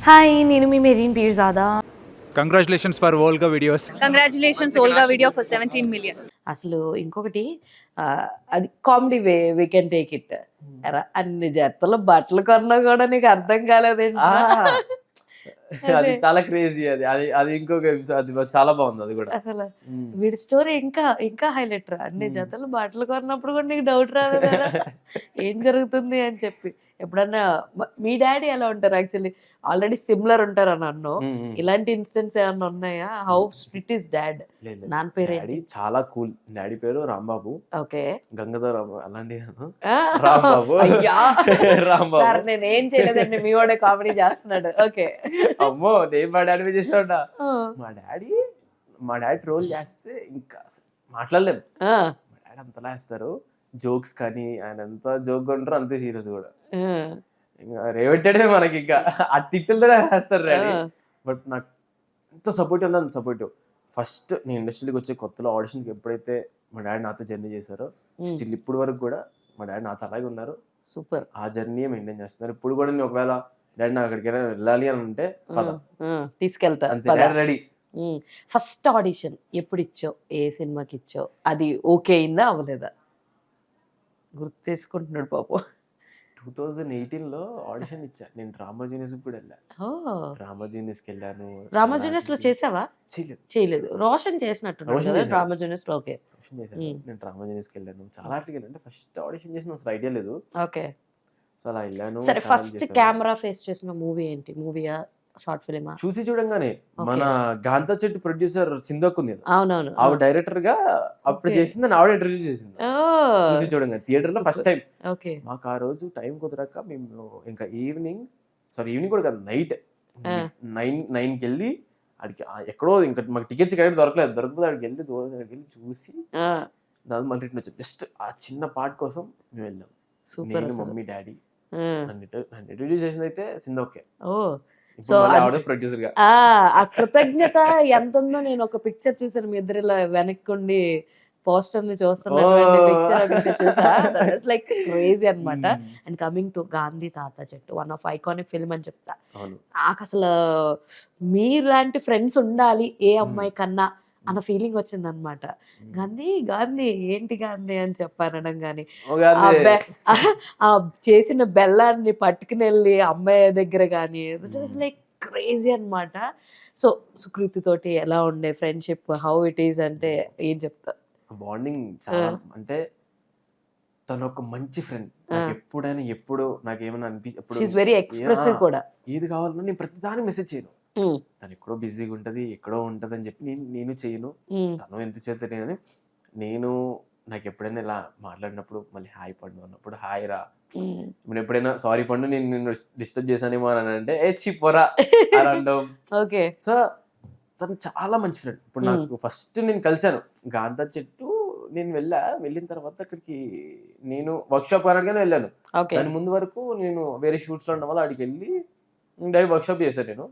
Hi నేను మీ Mehreen Pirzada? Congratulations for world videos congratulations Volga video for seventeen million అసలు ఇంకొకటి అది comedy way we can take it అన్ని జతలు బట్టలు కొన్నా కూడా నీకు అర్థం కాలేదేంటి ఆ, అది. చాలా క్రేజీ అది. అది అది ఇంకొక అది చాలా బాగుంది అది కూడా. అసలు ఉమ్. వీడి స్టోరీ ఇంకా ఇంకా హైలైట్ రా. అన్ని Hmm. జతలు బట్టలు కొన్నప్పుడు కూడా నీకు డౌట్ రాదు కదా ఏం జరుగుతుంది అని చెప్పి. ఎప్పుడన్నా మ- డాడీ ఎలా ఉంటారు యాక్చువల్లీ? ఆల్రెడీ సిమిలర్ ఉంటారు అని ఉమ్. ఇలాంటి ఇన్సిడెంట్స్ ఏమన్నా ఉన్నాయా? How strict is dad. నాన్న పేరు డాడీ చాలా కూల్. డాడీ పేరు రాంబాబు. ఓకే. గంగాధర్ రాంబాబు అలాంటి రాంబాబు. అయ్యా! సార్ రాంబాబు నేను ఏం చేయలేదండి. మీ వాడే కామెడీ చేస్తున్నాడు. ఓకే. అమ్మో! నేను మా డాడీ చేసాడా మా డాడీ మా డాడీ ట్రోల్ చేస్తే ఇంకా మాట్లాడలేము. మా డాడీ అంతలా వేస్తారు. జోక్స్ కానీ ఆయన ఎంత జోక్ ఉంటారో అంతే సీరియస్ కూడా. ఇంకా రేవెట్టాడే మనకి ఇంకా. ఆ తిట్టులతోనే వేస్తారు డాడీ. బట్ నాకు ఎంత సపోర్ట్ ఉందో అంత సపోర్టివ్ ఫస్ట్ నేను ఇండస్ట్రీకి వచ్చే కొత్తలో ఆడిషన్కి ఎప్పుడైతే మా డాడీ నాతో జర్నీ చేశారో స్టిల్ ఇప్పుడు వరకు కూడా మా డాడీ నాతో అలాగే ఉన్నారు. సూపర్. ఆ జర్నీ మెయింటైన్ చేస్తున్నారు. ఇప్పుడు కూడా నేను ఒకవేళ డాడీ నాకు అక్కడికైనా వెళ్ళాలి అని అంటే పద. తీసుకెళ్తా. అంతే. రెడీ ఫస్ట్ ఆడిషన్ ఎప్పుడు ఇచ్చావు ఏ సినిమాకి ఇచ్చావు అది ఓకే అయిందా? అవ్వలేదా? గుర్తు తీసుకుంటున్నాడు పాపం. టూ థౌజండ్ ఎయిటీన్లో ఆడిషన్ ఇచ్చా. నేను డ్రామా జూనియర్స్ కూడా వెళ్ళా. ఓ. డ్రామా జూనియర్స్కి వెళ్ళాను రామజూనియర్స్లో చాలా చేసావా? చేయలేదు. చేయలేదు. రోషన్ చేసినట్టున్నాడు రోషన్ కదా చేశాడు. రామజూనియర్స్లో ఓకే. ఆడిషన్ చేశాను. నేను డ్రామా జూనియర్స్కి వెళ్ళాను. చాలా ఆటలకి వెళ్ళాను. అంటే ఫస్ట్ ఆడిషన్ చేసిన అసలు ఐడియా లేదు. ఓకే. సో అలా వెళ్ళాను. సరే ఫస్ట్. కెమెరా ఫేస్ చేసిన మూవీ ఏంటి? మూవీయా? షార్ట్ ఫిలిమా? చూసి చూడంగానే మన గాంతా చెట్టు ప్రొడ్యూసర్ సింధోక్ ఉంది అవునవును. ఆవిడ డైరెక్టర్గా అప్పుడు. చేసింది ఆవిడ ఇంటర్వ్యూ చేసింది. చూసి చూడంగా థియేటర్లో ఫస్ట్ టైం. ఓకే. మాకు ఆ రోజు టైం కుదరక మేము ఇంకా ఈవినింగ్ సారీ ఈవినింగ్ కూడా కాదు నైట్. ఆ. నైన్ నైన్కి వెళ్ళి అడిగి ఎక్కడో ఇంకా మాకు టికెట్స్ కరెక్ట్ దొరకలేదు. దొరకదు అక్కడికి వెళ్ళి దూరం అక్కడికి వెళ్ళి చూసి దాని మళ్ళీ రిటర్న్ వచ్చాం. జస్ట్ ఆ చిన్న పార్ట్ కోసం మేము వెళ్ళాం. సూపర్ నేను మమ్మీ డాడీ ఇంట్రడ్యూస్ చేసింది అయితే సింధోకే ఓ. ఆ కృతజ్ఞత ఎంత ఉందో నేను ఒక పిక్చర్ చూసాను మీ ఇద్దరు ఇలా వెనక్కుండి. పోస్టర్ని చూస్తున్నటువంటి. పిక్చర్ లైక్ క్రేజీ అన్నమాట. Hmm. And coming to Gandhi తాత చెట్టు వన్ ఆఫ్ ఐకానిక్ ఫిల్మ్ అని చెప్తా. నాకు అసలు మీలాంటి ఫ్రెండ్స్ ఉండాలి ఏ అమ్మాయి కన్నా అన్న ఫీలింగ్ వచ్చింది అనమాట గాంధీ గాంధీ ఏంటి గాంధీ? అని చెప్పనడం కానీ ఆ చేసిన బెల్లాన్ని పట్టుకుని వెళ్ళి అమ్మాయి దగ్గర కానీ లైక్ క్రేజీ అన్నమాట. సో సుకృతి తోటి ఎలా ఉండే ఫ్రెండ్షిప్ హౌ ఇట్ ఈస్ అంటే ఏం చెప్తా? బాండింగ్ చాలా. అంటే తను ఒక మంచి ఫ్రెండ్ నాకు. ఎప్పుడైనా ఎప్పుడు నాకు ఏమైనా అనిపి ఎప్పుడు షీఈ్ వెరీ ఎక్స్ప్రెసివ్ యా, కూడా. ఏది కావాలన్నా నేను ప్రతిదానికి మెసేజ్ చేయను. తను ఎక్కడో బిజీగా ఉంటది ఎక్కడో ఉంటది అని చెప్పి నేను నేను చేయను. తను ఎంత చేతనే అని నేను నాకు ఎప్పుడైనా ఇలా మాట్లాడినప్పుడు మళ్ళీ హాయ్ పండు అన్నప్పుడు హాయ్ రా. నేను ఎప్పుడైనా సారీ పండు నేను నిన్ను డిస్టర్బ్ చేశానేమో అని అంటే ఏ అనడం ఓకే. సో తను చాలా మంచి ఫ్రెండ్ ఇప్పుడు. నాకు ఫస్ట్ నేను కలిశాను. గాంధా చెట్టు నేను వెళ్ళా. వెళ్ళిన తర్వాత అక్కడికి నేను వర్క్షాప్ అనగానే వెళ్ళాను. ఓకే. దాని ముందు వరకు నేను వేరే షూట్స్లో ఉండడం వల్ల అక్కడికి వెళ్ళి డైరెక్ట్ వర్క్షాప్ చేశాను నేను.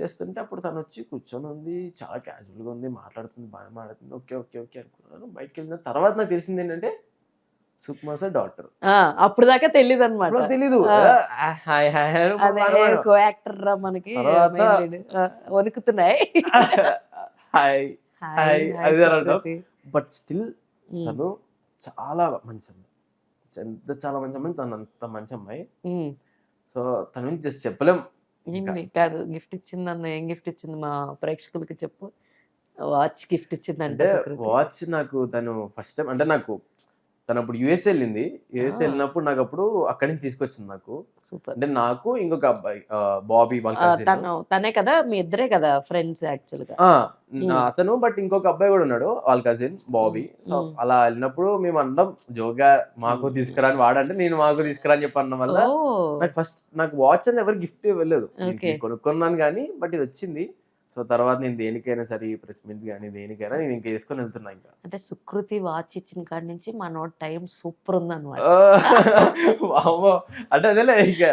చేస్తుంటే అప్పుడు తను వచ్చి కూర్చొని ఉంది. చాలా casual గా ఉంది. మాట్లాడుతుంది. బాగా మాట్లాడుతుంది. ఓకే ఓకే ఓకే అనుకున్నాను. బయటకు వెళ్ళిన తర్వాత నాకు తెలిసింది ఏంటంటే సుకుమార్ సార్ డాక్టర్. అప్పుడు దాకా తెలియదు అనమాట తెలీదు. కో యాక్టర్ రా మనకి వణుకుతున్నాయి. హాయ్. హాయ్, అదే. బట్ స్టిల్ తను చాలా మంచి అమ్మాయి. ఎంత చాలా మంచి అమ్మాయి తను అంత మంచి అమ్మాయి. సో తన గురించి జస్ట్ చెప్పలేం. కాదు గిఫ్ట్ ఇచ్చింది అన్న ఏం గిఫ్ట్ ఇచ్చింది మా ప్రేక్షకులకి చెప్పు. వాచ్ గిఫ్ట్ ఇచ్చింది అంటే అంటే వాచ్ నాకు తను ఫస్ట్ టైం అంటే నాకు తను అప్పుడు యుఎస్ వెళ్ళింది యుఎస్. వెళ్ళినప్పుడు నాకు అప్పుడు అక్కడి నుంచి తీసుకొచ్చింది నాకు సూపర్ అంటే నాకు ఇంకొక అబ్బాయి బాబీ. తను తనే కదా మీ ఇద్దరే కదా ఫ్రెండ్స్ యాక్చువల్గా ఆ, ఉమ్. అతను బట్ ఇంకొక అబ్బాయి కూడా ఉన్నాడు వాళ్ళ కజిన్ బాబీ సో. అలా వెళ్ళినప్పుడు మేము అందరం జోగా మాకు ఉమ్. తీసుకురా అని వాడంటే నేను మాకు తీసుకురా అని చెప్పి అన్న వల్ల నాకు ఫస్ట్ నాకు వాచ్ అనేది ఎవరు గిఫ్ట్. ఇది కొనుక్కున్నాను కానీ బట్ ఇది వచ్చింది సో తర్వాత నేను దేనికైనా సరే ప్రెస్ మీట్ కానీ దేనికైనా నేను ఇంకా వేసుకొని వెళ్తున్నా ఇంకా. అంటే సుకృతి వాచ్ ఇచ్చిన కాడి నుంచి మా నోట్ టైం సూపర్ ఉంది అనమాట. అంటే అదేలే ఇంకా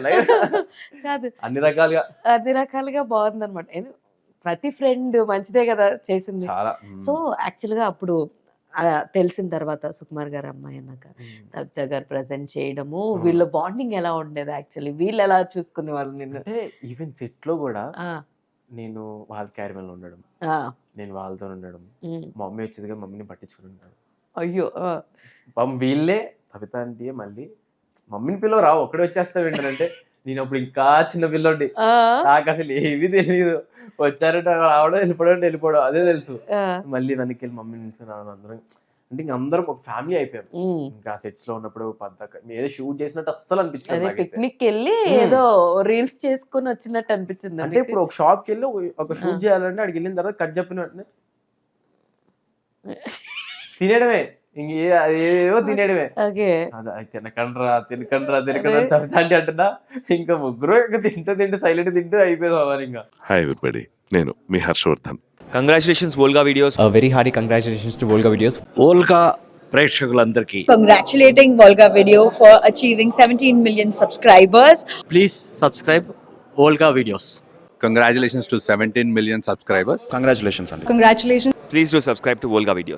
కాదు. అన్ని రకాలుగా. అన్ని రకాలుగా బాగుంది అనమాట ప్రతి ఫ్రెండ్ మంచిదే కదా చేసింది. సో యాక్చువల్గా అప్పుడు తెలిసిన తర్వాత సుకుమార్ గారు అమ్మాయి అన్నాక తబిత గారు ప్రజెంట్ చేయడము వీళ్ళ బాండింగ్ ఎలా ఉండేది యాక్చువల్లీ? వీళ్ళు ఎలా చూసుకునేవాళ్ళు నిన్ను? ఈవెన్ సెట్లో కూడా నేను వాళ్ళ క్యారిమల్ ఉండడం. నేను వాళ్ళతో ఉండడం. మమ్మీ వచ్చేదిగా మమ్మీని పట్టించుకుని ఉంటాను అయ్యో! పాపం వీళ్ళే కవిత అంటే మళ్ళీ మమ్మీని పిల్లలు రావు ఒక్కడే వచ్చేస్తావు ఏంటంటే నేను అప్పుడు ఇంకా చిన్న పిల్లోడి నాకు అసలు ఏమీ తెలియదు వచ్చారంటే రావడం వెళ్ళిపోవడం వెళ్ళిపోవడం అదే తెలుసు. మళ్ళీ వెనక్కి వెళ్ళి మమ్మీని నుంచి రావడం అందరం అంటే ఇంక అందరం ఒక ఫ్యామిలీ అయిపోయాం. ఇంకా సెట్స్లో ఉన్నప్పుడు పద్దాక ఏదో షూట్ చేసినట్టు అస్సలు నాకైతే. పిక్నిక్ వెళ్ళి. ఏదో రీల్స్ చేసుకుని వచ్చినట్టు అనిపించింది అంటే ఇప్పుడు ఒక షాప్కి వెళ్ళి ఒక- షూట్ చేయాలంటే అక్కడికి వెళ్ళిన తర్వాత కట్ చెప్పిన వెంటనే తినేయడమే. ఇంక ఏ- అది ఏదో తినేయడమే. ఓకే. అది అది తినకండ్రా తినకండ్రా తినకండ్రా తగ్గుతాండి అంటున్నా. ఇంకా ముగ్గురు ఇంకా తింటూ తింటూ సైలెంట్ తింటూ అయిపోయింది అవ్వాలి ఇంకా. హాయ్ ఎవ్రీబడి నేను మీ Harshavardhan. Congratulations Volga videos a very hearty congratulations to Volga Videos. Volga ప్రేక్షకులందరికీ congratulating Volga Video for achieving 17 million subscribers. Please subscribe Volga videos Congratulations to 17 million subscribers. Congratulations, Andy. Congratulations. Please do subscribe to Volga videos